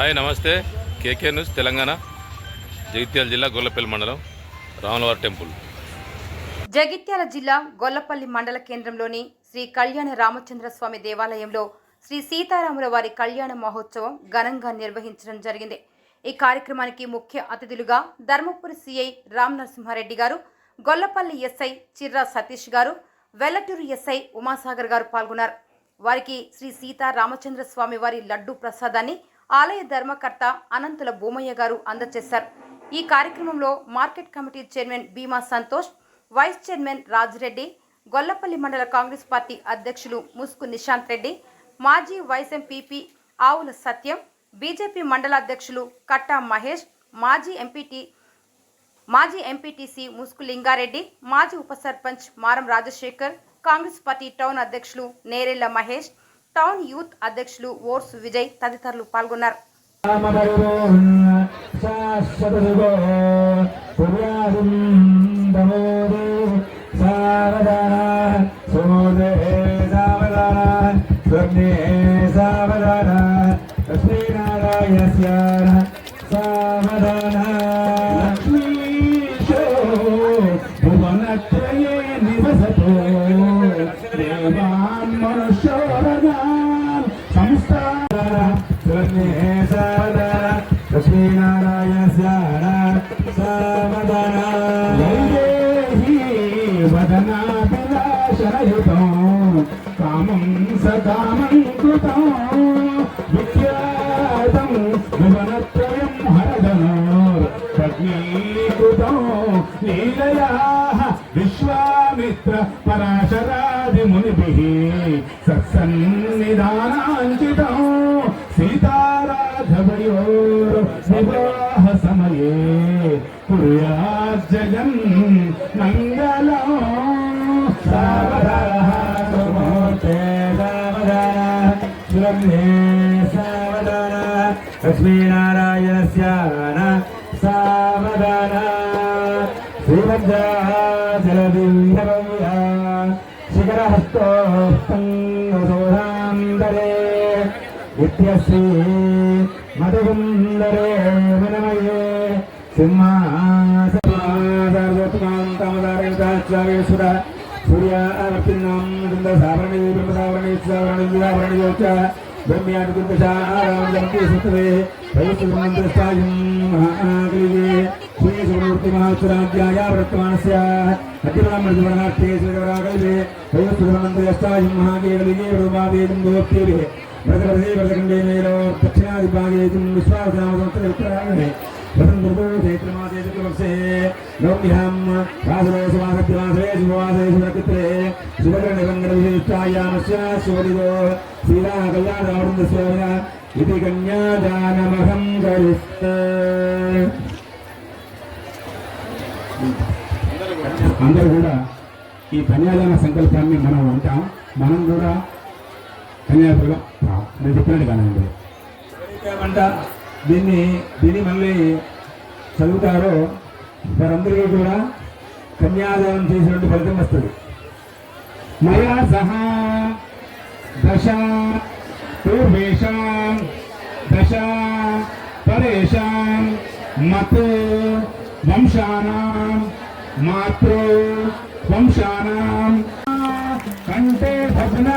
Hi నమస్తే. కేకే news Telangana. Jagtial జిల్లా గొల్లపల్లి మండలం రాములవారి టెంపుల్. జగిత్యాల జిల్లా గొల్లపల్లి మండల కేంద్రంలోని శ్రీ కళ్యాణ రామచంద్ర స్వామి దేవాలయంలో శ్రీ సీతారాముల వారి కళ్యాణ మహోత్సవం ఘనంగా నిర్వహించడం జరిగింది. ఈ కార్యక్రమానికి ముఖ్య అతిథులుగా ధర్మపురి సిఐ రామ్ నరసింహారెడ్డి గారు గొల్లపల్లి ఎస్ఐ చిర్రా సతీష్ గారు వెల్లటూరు ఎస్ఐ ఉమాసాగర్ గారు పాల్గొన్నారు. వారికి శ్రీ సీతా రామచంద్ర స్వామి వారి లడ్డు ప్రసాదాన్ని ఆలయ ధర్మకర్త అనంతుల భూమయ్య గారు అందజేశారు. ఈ కార్యక్రమంలో market committee chairman Bheema Santosh vice chairman Rajireddy Gollapalli Mandal Congress party అధ్యక్షులు ముసుకు నిశాంత్ రెడ్డి మాజీ వైస్ ఎంపీపీ ఆవుల సత్యం బీజేపీ మండల అధ్యక్షులు కట్టా మహేష్ మాజీ ఎంపీటీ మాజీ ఎంపీటీసీ ముసుకు లింగారెడ్డి మాజీ ఉప సర్పంచ్ మారం రాజశేఖర్ కాంగ్రెస్ పార్టీ టౌన్ అధ్యక్షులు నేరెళ్ళ మహేష్ టౌన్ యూత్ అధ్యక్షులు ఓర్సు విజయ్ తదితరులు పాల్గొన్నారు. శాశ్వతయుగో లక్ష్మీనారాయణ సావధాన వైదేహీ వదనాభిలాషరయుతం కామం సకామం కృతం విఖ్యాతం భువనత్రయం హరదనో పద్మీకృతం లీలయా విశ్వామిత్ర వివాహ సమయే కుర్యాజ్జగన్ మంగళం. సావధానः సుమూర్తే సావధానः సులభ్యే సావధానः లక్ష్మీనారాయణస్య సావధానः శ్రీమద్దా జలదివ్యభవ్యా வித்யஸ்ரீ மதுகுந்தரே மனமயே സിംഹാസർവത്മാന്തമതാരണീശ്വര സൂര്യ അവർത്തിന്നം സാവരണി ബ്രഹ്മസാവരണി സാവരണി യോച്ച ൂർത്തിമഹാസുരാജ്യാവർത്തമാനസ്യ അധ്യപണമൃതിമണാർത്ഥേ ശ്രീകരാകലിലെ വയോസുരമന്ത്രിയസ്തായും മഹാദേവലിംഗേ വ്രതമാവേദം ഗോപ്യവേ వర్తమానస్య అతిమృతమణార్థే శ్రీవరాకలిగే వైశ్వమంత్రస్థాయం మహాకేకలిగే రూపావేదం గోప్యేభే వ్రతవర్షే వ్రతఖండే మేలో దక్షిణాదిభాగే విశ్వాసనామసంవత్సరే వసంతృతో చైత్రమాసే విశిష్టాయామస్య శుభదిదో శ్రీరా కళ్యాణ రావణ ఇది కన్యాదానమహం అందరూ కూడా ఈ కన్యాదాన సంకల్పాన్ని మనం అంటాం మనం కూడా కన్యాదానం నేను చెప్పినట్టు కానివ్వండి అంట దీన్ని దీన్ని మళ్ళీ చదువుతారో వారందరికీ కూడా కన్యాదానం చేసినట్టు ఫలితం వస్తుంది. మయా సహా దశ పూర్వేషాం దశ పరేషాం మత్ వంశానాం మాతృ వంశానాం. కంటే భగ్నా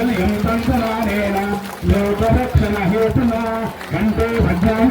నారాయణి నమోస్తుతే మాంగళ్యం తంతనానేన లోకరక్షణ హేతునా? కంటే భద్రాం